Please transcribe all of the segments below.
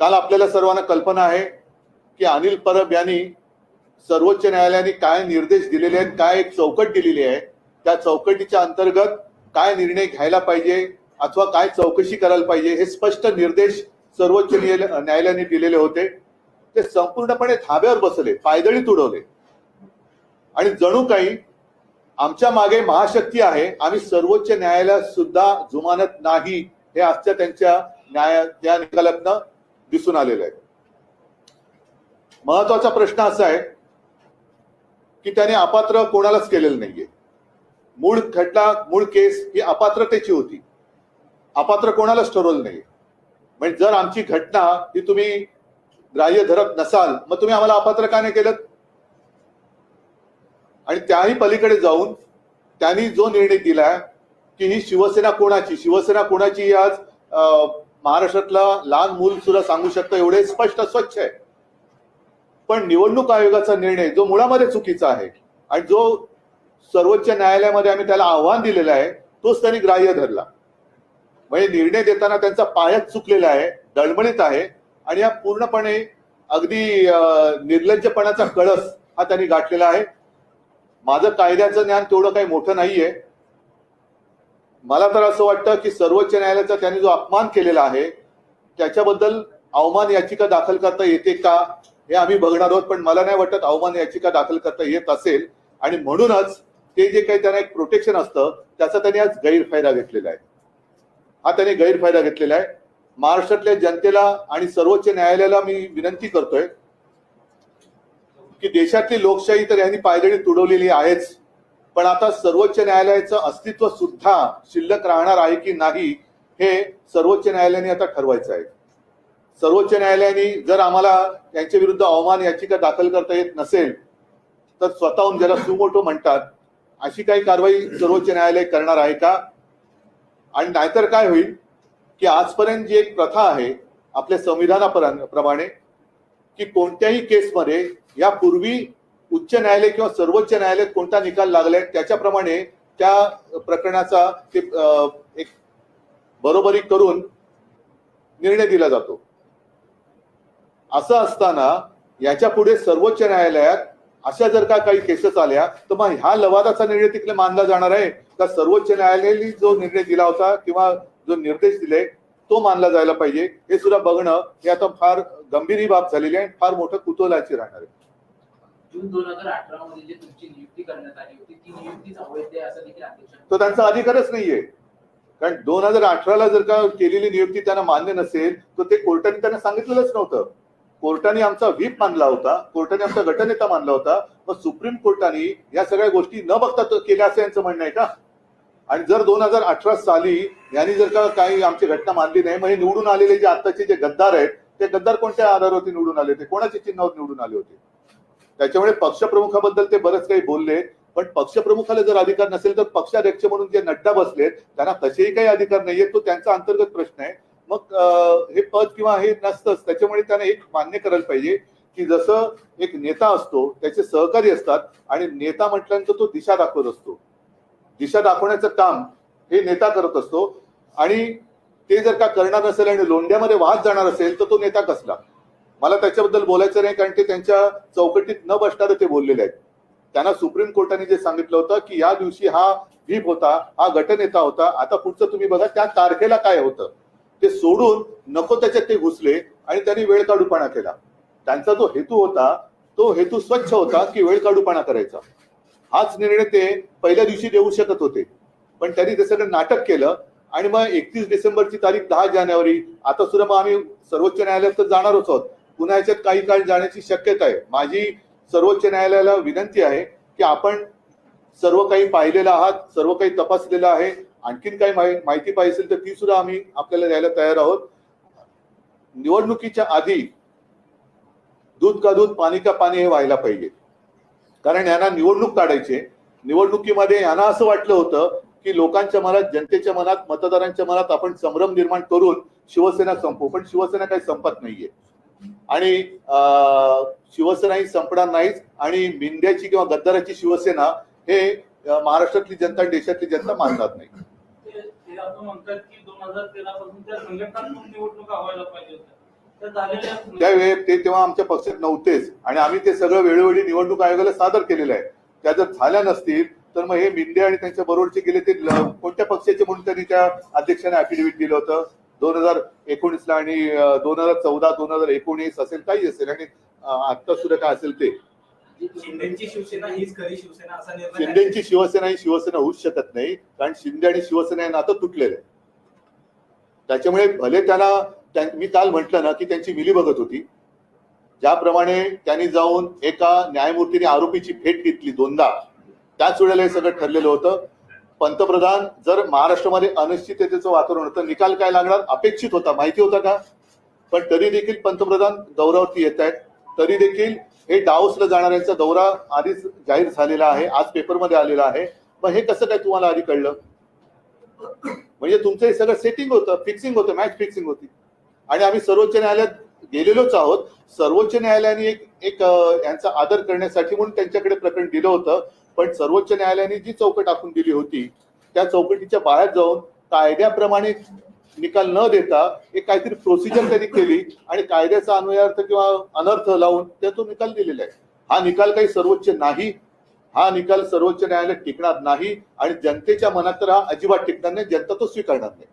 काल आपल्याला सर्वांना कल्पना आहे की अनिल परब यांनी सर्वोच्च न्यायालयाने काय निर्देश दिलेले आहेत काय एक चौकट दिलेली आहे त्या चौकटीच्या अंतर्गत काय निर्णय घ्यायला पाहिजे अथवा काय चौकशी करायला पाहिजे हे स्पष्ट निर्देश सर्वोच्च न्यायालयाने दिलेले होते. ते संपूर्णपणे धाब्यावर बसले पायदळी तुडवले. आणि जणू काही आमच्या मागे महाशक्ती आहे आम्ही सर्वोच्च न्यायालयात सुद्धा जुमानत नाही हे आजच्या त्यांच्या न्याय त्या निकालातनं दिसून आलेलं आहे. महत्त्वाचा प्रश्न असा आहे की त्याने अपात्र कोणालाच केलेलं नाहीये. मूळ खटला मूळ केस ही अपात्रतेची होती. अपात्र कोणालाच ठरवलं नाही म्हणजे जर आमची घटना ही तुम्ही ग्राह्य धरत नसाल मग तुम्ही आम्हाला अपात्र का नाही केलं? आणि त्याही पलीकडे जाऊन त्यांनी जो निर्णय दिला की ही शिवसेना कोणाची शिवसेना कोणाची आज महाराष्ट्रातला लहान मूल सुद्धा सांगू शकतं एवढे स्पष्ट स्वच्छ आहे. पण निवडणूक आयोगाचा निर्णय जो मुळामध्ये चुकीचा आहे आणि जो सर्वोच्च न्यायालयामध्ये आम्ही त्याला आव्हान दिलेलं आहे तोच त्यांनी ग्राह्य धरला. म्हणजे निर्णय देताना त्यांचा पायाच चुकलेला आहे दळमळीत आहे आणि हा पूर्णपणे अगदी निर्लज्जपणाचा कळस हा त्यांनी गाठलेला आहे. माझं कायद्याचं ज्ञान तेवढं काही मोठं नाहीये. मला तर असं वाटतं की सर्वोच्च न्यायालयाचा त्यांनी जो अपमान केलेला आहे त्याच्याबद्दल अवमान याचिका दाखल करता येते का हे आम्ही बघणार आहोत पण मला नाही वाटत अवमान याचिका दाखल करता येत असेल. आणि म्हणूनच ते जे काही त्यांना एक प्रोटेक्शन असतं त्याचा त्यांनी आज गैरफायदा घेतलेला आहे. हा त्यांनी गैरफायदा घेतलेला आहे. महाराष्ट्रातल्या जनतेला आणि सर्वोच्च न्यायालयाला मी विनंती करतोय की देशातली लोकशाही तर यांनी पायदळी तुडवलेली आहेच. पण आता सर्वोच्च न्यायालयाचं अस्तित्व सुद्धा शिल्लक राहणार आहे की नाही हे सर्वोच्च न्यायालयाने आता ठरवायचं आहे. सर्वोच्च न्यायालयाने जर आम्हाला त्यांच्या विरुद्ध अवमान याचिका दाखल करता येत नसेल तर स्वतःहून ज्याला सुमोटो म्हणतात अशी काही कारवाई सर्वोच्च न्यायालय करणार आहे का? आणि नाहीतर काय होईल की आजपर्यंत जी एक प्रथा आहे आपल्या संविधानाप्रमाणे प्रमाणे की कोणत्याही केसमध्ये यापूर्वी उच्च न्यायालय किंवा सर्वोच्च न्यायालयात कोणता निकाल लागलाय त्याच्याप्रमाणे त्या प्रकरणाचा ते एक बरोबरी करून निर्णय दिला जातो. असं असताना याच्यापुढे सर्वोच्च न्यायालयात अशा जर का काही केसेस आल्या तर मग ह्या लवादाचा निर्णय तिकडे मानला जाणार आहे का सर्वोच्च न्यायालयाने जो निर्णय दिला होता किंवा जो निर्देश दिले तो मानला जायला पाहिजे. हे सुद्धा बघणं हे आता फार गंभीर ही बाब झालेली आहे फार मोठं कुतूहलाची राहणार आहे. जून दोन हजार अठरा मध्ये जी तुमची नियुक्ती करण्यात आली होती ती नियुक्तीच अवैध आहे असं देखील अध्यक्ष तो त्यांचा अधिकारच नाहीये. कारण दोन हजार अठराला जर का केलेली नियुक्ती त्यांना मान्य नसेल तर ते कोर्टाने त्यांना सांगितलेलंच नव्हतं. कोर्टाने आमचा व्हीप मानला होता कोर्टाने आमचा गटनेता मानला होता मग सुप्रीम कोर्टाने या सगळ्या गोष्टी न बघता केल्या असं यांचं म्हणणं आहे का? आणि जर दोन हजार अठरा साली यांनी जर का काही आमची घटना मानली नाही मग हे निवडून आलेले जे आताचे जे गद्दार आहेत ते गद्दार कोणत्या आधारावरती निवडून आले होते? कोणाच्या चिन्हावर निवडून आले होते? त्याच्यामुळे पक्षप्रमुखाबद्दल ते बरंच काही बोलले. पण पक्षप्रमुखाला जर अधिकार नसेल तर पक्षाध्यक्ष म्हणून जे नड्डा बसलेत त्यांना तसेही काही अधिकार नाहीये तो त्यांचा अंतर्गत प्रश्न आहे. मग हे पद किंवा हे नसतंच त्याच्यामुळे त्याने एक मान्य करायला पाहिजे की जसं एक नेता असतो त्याचे सहकारी असतात आणि नेता म्हटल्यानंतर तो दिशा दाखवत असतो. दिशा दाखवण्याचं काम हे नेता करत असतो. आणि ते जर का करणार नसेल आणि लोंढ्यामध्ये वाहत जाणार असेल तर तो नेता कसला? मला त्याच्याबद्दल बोलायचं नाही कारण ते त्यांच्या चौकटीत न बसणारे ते बोललेले आहेत. त्यांना सुप्रीम कोर्टाने जे सांगितलं होतं की या दिवशी हा व्हीप होता हा गटनेता होता आता पुढचं तुम्ही बघा त्या तारखेला काय होतं? ते सोडून नको त्याच्यात ते घुसले आणि त्यांनी वेळ काढूपणा केला. त्यांचा जो हेतू होता तो हेतू स्वच्छ होता की वेळ काढूपणा करायचा. हाच निर्णय ते पहिल्या दिवशी देऊ शकत होते. पण त्यांनी ते सगळं नाटक केलं आणि मग एकतीस डिसेंबरची तारीख दहा जानेवारी. आता सुद्धा मग आम्ही सर्वोच्च न्यायालयात तर जाणारच आहोत. पुन्हा याच्यात काही काळ जाण्याची शक्यता आहे. माझी सर्वोच्च न्यायालयाला विनंती आहे की आपण सर्व काही पाहिलेलं आहात सर्व काही तपासलेलं आहे आणखीन काही माहिती पाहिजे असेल तर ती सुद्धा आम्ही आपल्याला द्यायला तयार आहोत. निवडणुकीच्या आधी दूध का दूध पाणी का पाणी हे व्हायला पाहिजे. कारण यांना निवडणूक काढायचे निवडणुकीमध्ये यांना असं वाटलं होतं की लोकांच्या मनात जनतेच्या मनात मतदारांच्या मनात आपण संभ्रम निर्माण करून शिवसेना संपू. पण शिवसेना काही संपत नाहीये. आणि शिवसेना ही संपणार नाहीच आणि मिंद्याची किंवा गद्दाराची शिवसेना हे महाराष्ट्रातली जनता आणि देशातली जनता मानणार नाही. त्यावेळी ते तेव्हा आमच्या पक्षात नव्हतेच आणि आम्ही ते सगळं वेळोवेळी निवडणूक आयोगाला सादर केलेलं आहे. त्या जर झाल्या नसतील तर मग हे मिंदे आणि त्यांच्या बरोबरचे गेले ते कोणत्या पक्षाचे म्हणून त्यांनी त्या अध्यक्षाने अफिडेव्हिट दिलं होतं? दोन हजार एकोणीसला आणि दोन हजार चौदा दोन हजार एकोणीस असेल काही असेल. आणि आता सुद्धा काय असेल ते. शिंदेची शिवसेना हीच खरी शिवसेना असा निर्णय शिंदेची शिवसेना ही शिवसेना होऊच शकत नाही कारण शिंदे आणि शिवसेना हे नातं तुटलेलं आहे. त्याच्यामुळे भले त्याला त्या- मी काल म्हटलं ना की त्यांची मिली बघत होती. ज्याप्रमाणे त्यांनी जाऊन एका न्यायमूर्तीने आरोपीची भेट घेतली दोनदा त्याच वेळेला हे सगळं ठरलेलं होतं. पंतप्रधान जर महाराष्ट्रामध्ये अनिश्चिततेचं वातावरण होतं निकाल काय लागणार? अपेक्षित होता. माहिती होता का? पण तरी देखील पंतप्रधान दौऱ्यावरती येत आहेत. तरी देखील हे डाऊसला जाणाऱ्यांचा दौरा आधीच जाहीर झालेला आहे. आज पेपरमध्ये आलेला आहे. मग हे कसं काय तुम्हाला आधी कळलं? म्हणजे तुमचं हे सगळं सेटिंग होतं फिक्सिंग होतं मॅच फिक्सिंग होती. आणि आम्ही सर्वोच्च न्यायालयात गेलेलोच आहोत. सर्वोच्च न्यायालयाने एक एक यांचा आदर करण्यासाठी म्हणून त्यांच्याकडे प्रकरण दिलं होतं. पण सर्वोच्च न्यायालयाने जी चौकट आखून दिली होती त्या चौकटीच्या बाहेर जाऊन कायद्याप्रमाणे निकाल न देता एक काहीतरी प्रोसिजर त्यांनी केली आणि कायद्याचा अन्वयार्थ किंवा अनर्थ लावून त्यातून निकाल दिलेला आहे. हा निकाल काही सर्वोच्च नाही. हा निकाल सर्वोच्च न्यायालय टिकणार नाही आणि जनतेच्या मनात तर हा अजिबात टिकणार नाही जनता तो स्वीकारणार नाही.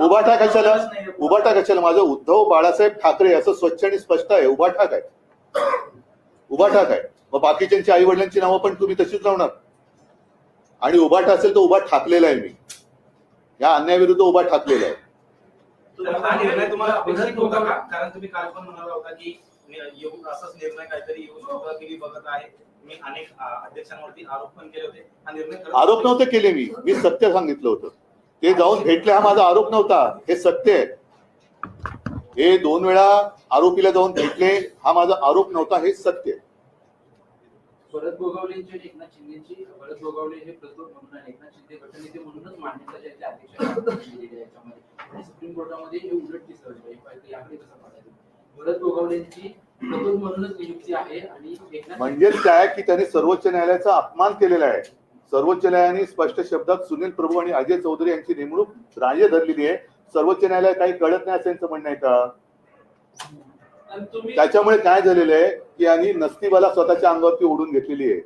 उभाठा कशाला. उभाठा कशाला? माझं उद्धव बाळासाहेब ठाकरे असं स्वच्छ आणि स्पष्ट आहे. उभाठा काय? उभाठा काय मग बाकीच्यांची आई वडिलांची नावं पण तुम्ही तशीच लावणार. आणि उभाठा असेल तर उभा ठाकलेला आहे मी. या अन्यायाविरुद्ध उभा ठाकलेला आहे. तर निर्णय तुम्हाला अपेक्षित होता का? कारण तुम्ही काल पण म्हणाला होता की मी येऊ असाच निर्णय काहीतरी येऊ शकतो की मी बघत आहे. मी अनेक अ, अध्यक्षांवरती आरोप पण केले होते. हा निर्णय खरंच- आरोप नव्हते केले मी. मी सत्य सांगितलं होतं. ते जाऊन भेटले हा माझा आरोप नव्हता. हे सत्य आहे. हे दोन वेळा आरोपीला जाऊन भेटले हा माझा आरोप नव्हता हे सत्य आहे. भरत गोगावलेंची आणि एकनाथ शिंदेची भरत गोगावले हे प्रतोद म्हणून आणि एकनाथ शिंदे गटनेते म्हणूनच मान्यता ज्याच्या अध्यक्ष दिलेली आहे याच्यामध्ये. आणि सुप्रीम कोर्टामध्ये हे उलट दिसलं पाहिजे याकडे कसं पाहायचं भरत गोगावलेंची प्रतोद म्हणूनच नियुक्ती आहे आणि एकनाथ म्हणजेच काय की त्यांनी सर्वोच्च न्यायालयाचा अपमान केलेला आहे. सर्वोच्च न्यायालयाने स्पष्ट शब्दात सुनील प्रभू आणि अजय चौधरी यांची नेमणूक ग्राह्य धरलेली आहे. सर्वोच्च न्यायालय काही कळत नाही असं यांचं म्हणणं आहे का? त्याच्यामुळे काय झालेलं आहे की यांनी नसतीबाला स्वतःच्या अंगावरती ओढून घेतलेली आहे.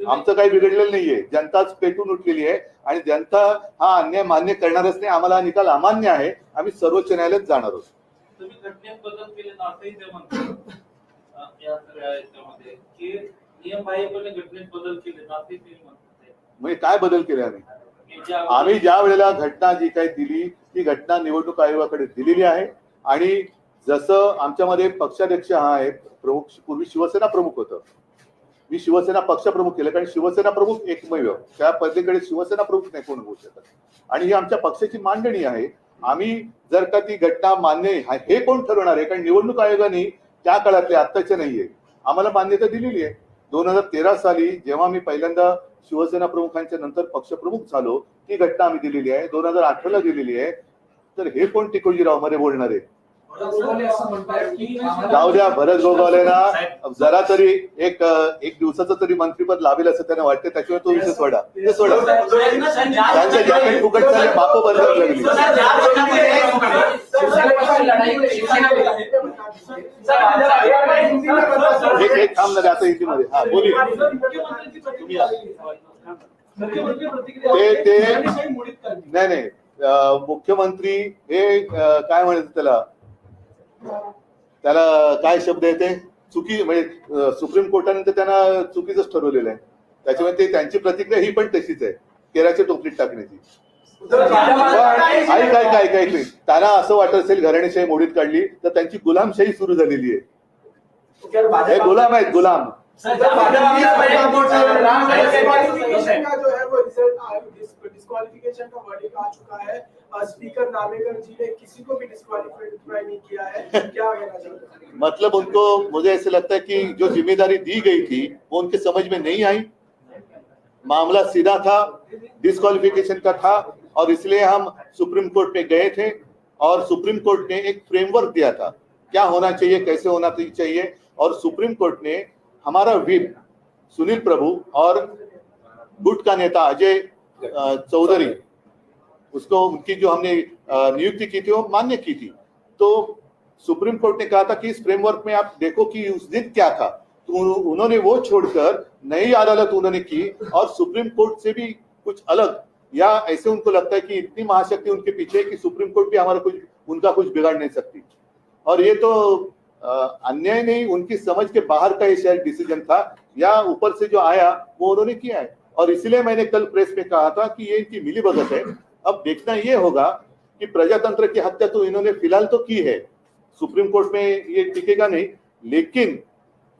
आमचं काही बिघडलेलं नाहीये. जनताच पेटून उठलेली आहे आणि जनता हा अन्याय मान्य करणारच नाही. आम्हाला हा निकाल अमान्य आहे. आम्ही सर्वोच्च न्यायालयात जाणार आहोत. म्हणजे काय बदल केले आम्ही? आम्ही ज्या वेळेला घटना जी काही दिली ती घटना निवडणूक आयोगाकडे दिलेली आहे. आणि जसं आमच्यामध्ये पक्षाध्यक्ष हा आहे प्रमुख पूर्वी शिवसेना प्रमुख होतं. मी शिवसेना पक्षप्रमुख केलं कारण शिवसेना प्रमुख एकमेव. त्या पद्धतीकडे शिवसेना प्रमुख नाही कोण होऊ शकत. आणि ही आमच्या पक्षाची मांडणी आहे. आम्ही जर का ती घटना मान्य आहे, हे कोण ठरवणार आहे? कारण निवडणूक आयोगाने त्या काळातले आत्ताचे नाहीये. आम्हाला मान्यता दिलेली आहे. दोन हजार तेरा साली जेव्हा मी पहिल्यांदा शिवसेना प्रमुखांच्या नंतर पक्षप्रमुख झालो ती घटना आम्ही दिलेली आहे. दोन हजार अठराला दिलेली आहे. तर हे कोण टिकोजीरावमध्ये बोलणार? आहे जाऊ द्या भरत गोगावलेना. जरा तरी एक एक दिवसाचं तरी मंत्रीपद लाभेल असं त्यांना वाटतं त्याच्यामुळे तो विषय सोडा. ते सोडा. त्यांचं ज्या काही फुकट झाले माप बंद लागली एक एक थांब ना आता हिंदीमध्ये हा बोली. ते ते नाही नाही. मुख्यमंत्री हे काय म्हणायचं त्याला? त्याला काय शब्द येते चुकी म्हणजे सुप्रीम कोर्टाने तर त्यांना चुकीचंच ठरवलेलं आहे. त्याच्यामुळे ते त्यांची प्रतिक्रिया ही पण तशीच आहे केराच्या टोपलीत टाकण्याची. काय काय काय ऐक त्यांना असं वाटत असेल घराणेशाही मोडीत काढली तर त्यांची गुलामशाही सुरू झालेली आहे. हे गुलाम आहेत गुलाम. जो है वो रिज़ल्ट डिस्क्वालिफिकेशन का आ चुका है। स्पीकर नामेगर जी ने किसी को भी डिस्क्वालिफाई नहीं किया है। क्या कहना चाहते मतलब उनको मुझे ऐसे लगता है कि जो ज़िम्मेदारी दी गई थी वो उनके समझ में नहीं आई। मामला सीधा था डिस्क्वालिफिकेशन का था और इसलिए हम सुप्रीम कोर्ट में गए थे और सुप्रीम कोर्ट ने एक फ्रेमवर्क दिया था। क्या होना चाहिए कैसे होना चाहिए और सुप्रीम कोर्ट ने हमारा विप सुनील प्रभु और गुट का नेता अजय चौधरी, उसको उनकी जो हमने नियुक्ति की थी, वो मान्य की थी। तो सुप्रीम कोर्ट ने कहा था कि इस फ्रेमवर्क में आप देखो कि उस दिन क्या था। तो उन्होंने वो छोड़कर नई अदालत उन्होंने की और सुप्रीम कोर्ट से भी कुछ अलग, या ऐसे उनको लगता है कि इतनी महाशक्ति उनके पीछे है कि सुप्रीम कोर्ट भी हमारा कुछ, उनका कुछ बिगाड़ नहीं सकती। और ये तो अन्याय नहीं, उनकी समझ के बाहर का ये शायद डिसीज़न था, या ऊपर से जो आया, वो उन्होंने किया है। और इसलिए मैंने कल प्रेस में कहा था कि ये इनकी मिली भगत है। अब देखना ये होगा कि प्रजातंत्र की हत्या तो इन्होंने फ़िलहाल तो की है। सुप्रीम कोर्ट में ये टिकेगा नहीं, लेकिन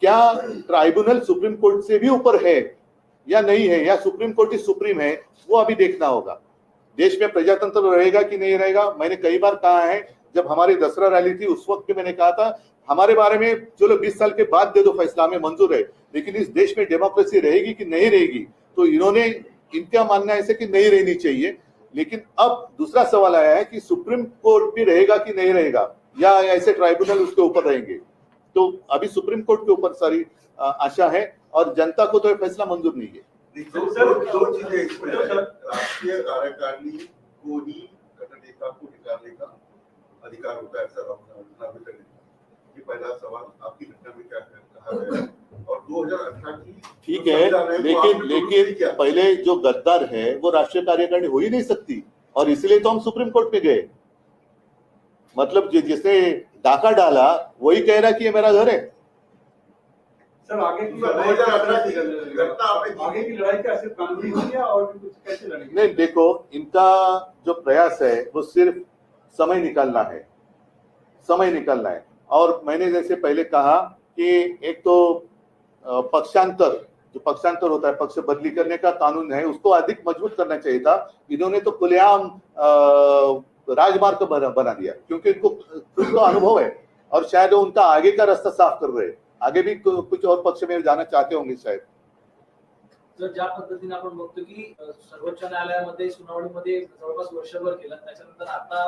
क्या ट्राइब्यूनल सुप्रीम कोर्ट से भी ऊपर है या नहीं है, या सुप्रीम कोर्ट ही सुप्रीम है, वो अभी देखना होगा। देश में प्रजातंत्र रहेगा कि नहीं रहेगा, मैंने कई बार कहा है, जब हमारी दसरा रैली थी, उस वक्त भी मैंने कहा था हमारे बारे में चलो बीस साल के बाद दे दो फैसला, हमें मंजूर है। लेकिन इस देश में डेमोक्रेसी रहेगी कि नहीं रहेगी तो इन्होंने, इनका मानना ऐसे कि नहीं रहनी चाहिए। लेकिन अब दूसरा सवाल आया है कि सुप्रीम कोर्ट भी रहेगा कि नहीं रहेगा? या ऐसे ट्राइब्यूनल उसके ऊपर रहेंगे? तो अभी सुप्रीम कोर्ट के ऊपर, सारी आशा है, और जनता को तो फैसला मंजूर नहीं है। दो चीज़ें राष्ट्रीय कार्यकारिणी को ही को निकालने का अधिकार होता है, सर, अपना ये पहला सवाल आपकी घटना में क्या कहा गया और 2018 की ठीक है लेकिन लेकिन पहले जो गद्दार है वो राष्ट्रीय कार्यकारिणी हो ही नहीं सकती और इसलिए तो हम सुप्रीम कोर्ट पे गए। मतलब जि- जिसने डाका डाला वही कह रहा कि ये मेरा घर है। सर आगे की लड़ाई कैसे- घटना आगे की लड़ाई क्या सिर्फ़ कानूनी होगी और कुछ कैसे लड़ेंगे? नहीं देखो इनका जो प्रयास है वो सिर्फ़ समय निकालना है। समय निकालना है। और मैंने जैसे पहले कहा कि एक तो पक्षांतर, जो पक्षांतर होता है, पक्ष बदली करने का कानून है, उसको अधिक मज़बूत करना चाहिए था। इन्होंने तो खुलेआम राजमार्ग बना बना दिया, क्योंकि इनको खुद का अनुभव है। और शायद उनका आगे का रास्ता साफ़ कर रहे आगे भी कुछ और पक्ष में जाना चाहते होंगे शायद। जर ज्या पद्धतीने आपण बघतो की सर्वोच्च न्यायालयामध्ये सुनावणीमध्ये जवळपास वर्षभर केलं. त्याच्यानंतर आता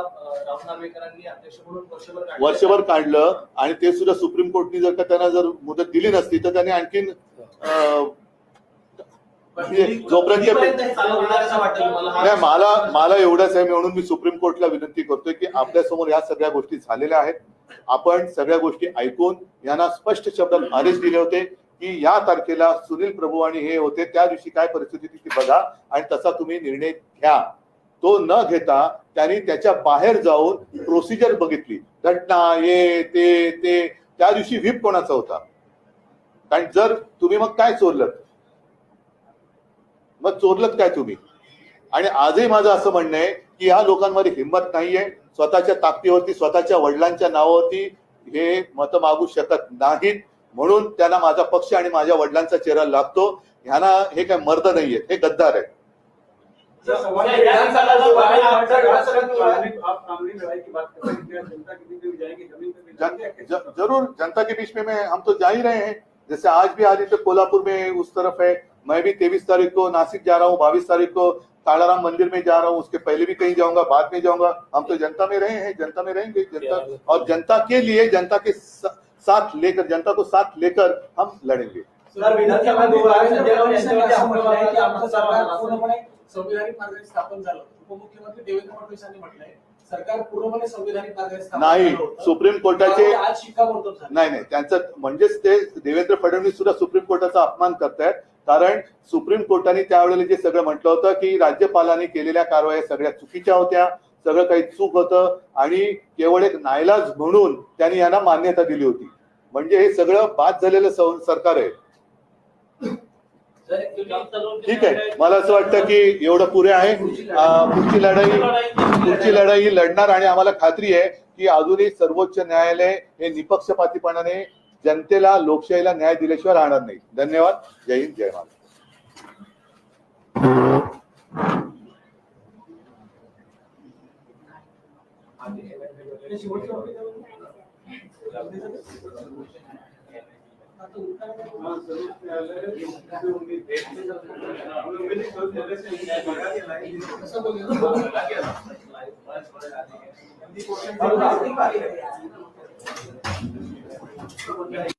राहुल नार्वेकरांनी अध्यक्ष म्हणून वर्षभर काढलं. वर्षभर काढलं आणि ते सुद्धा सुप्रीम कोर्टनी जर का त्यांना जर मुदत दिली नसती तर त्यांनी आणखीन जोपर्यंत मला मला एवढंच आहे म्हणून मी सुप्रीम कोर्टला विनंती करतोय की आपल्यासमोर या सगळ्या गोष्टी झालेल्या आहेत. आपण सगळ्या गोष्टी ऐकून यांना स्पष्ट शब्दात आदेश दिले होते. की या तारखेला सुनील प्रभू आणि हे होते त्या दिवशी काय परिस्थिती ती बघा आणि तसा तुम्ही निर्णय घ्या. तो न घेता त्यांनी त्याच्या बाहेर जाऊन प्रोसिजर बघितली. घटना ये ते ते. त्या दिवशी व्हीप कोणाचा होता? कारण जर तुम्ही मग काय चोरलं मग चोरलत काय तुम्ही? आणि आजही माझं असं म्हणणं आहे की या लोकांमध्ये हिंमत नाहीये. स्वतःच्या ताकदीवरती स्वतःच्या वडिलांच्या नावावरती हे मत मागू शकत नाहीत. म्हणून त्यांना माझा पक्ष आणि माझ्या वडिलांचा चेहरा लागतो. ह्यांना हे काय मर्द नाहीयेत हे गद्दार है है, है- हैं? ज, ज़रूर जनता के बीच में मैं हम तो जा ही रहे हैं। जैसे आज भी आदित्य कोल्हापुर में उस तरफ़ है। मैं भी तेईस तारीख को नासिक जा रहा हूँ बाईस तारीख को कालाराम मंदिर में जा रहा हूँ। उसके पहले भी कहीं जाऊँगा बाद में जाऊँगा। हम तो जनता में रहे हैं जनता में रहेंगे जनता और जनता के लिए जनता के सा- साथ लेकर जनता को साथ लेकर हम लड़ेंगे। सर, विधानसभा विभाग संजय राऊत यांच्यावर असं म्हटलं आहे की आमचं सरकार सरकार पूर्णपणे संविधानिक मार्गाने स्थापन झालं उपमुख्यमंत्री देवेंद्र फडणवीस यांनी म्हटलंय सरकार पूर्णपणे संविधानिक मार्गाने स्थापन नाही. सुप्रीम कोर्टाचे त्यामुळे आज शिक्कामोर्तब झालं. नाही नाही त्यांचं म्हणजेच ते देवेंद्र फडणवीस सुद्धा सुप्रीम कोर्टाचा अपमान करतायत. कारण सुप्रीम कोर्टाने त्यावेळेला जे सगळं म्हटलं होतं की राज्यपालांनी केलेल्या कारवाया सगळ्या चुकीच्या होत्या सगळं काही चूक होतं आणि केवळ एक नायलाज म्हणून त्यांनी यांना मान्यता दिली होती. म्हणजे हे सगळं बाद झालेलं सरकार आहे. ठीक आहे. मला असं वाटतं की एवढं पुरे आहे. पुढची लढाई पुढची लढाई ही लढणार आणि आम्हाला खात्री आहे की अजूनही सर्वोच्च न्यायालय हे निपक्षपातीपणाने जनतेला लोकशाहीला न्याय दिल्याशिवाय राहणार नाही. धन्यवाद. जय हिंद जय महाराष्ट्र. हे शेवटचं वाक्य काय होतं? आता उत्तर काय होतं? हाँ, सर्वोच्च न्यायालय से उम्मीद है। उम्मीद है सर्वोच्च न्यायालय से उम्मीद लगा के लाएगी। कसं बोलूया? सर,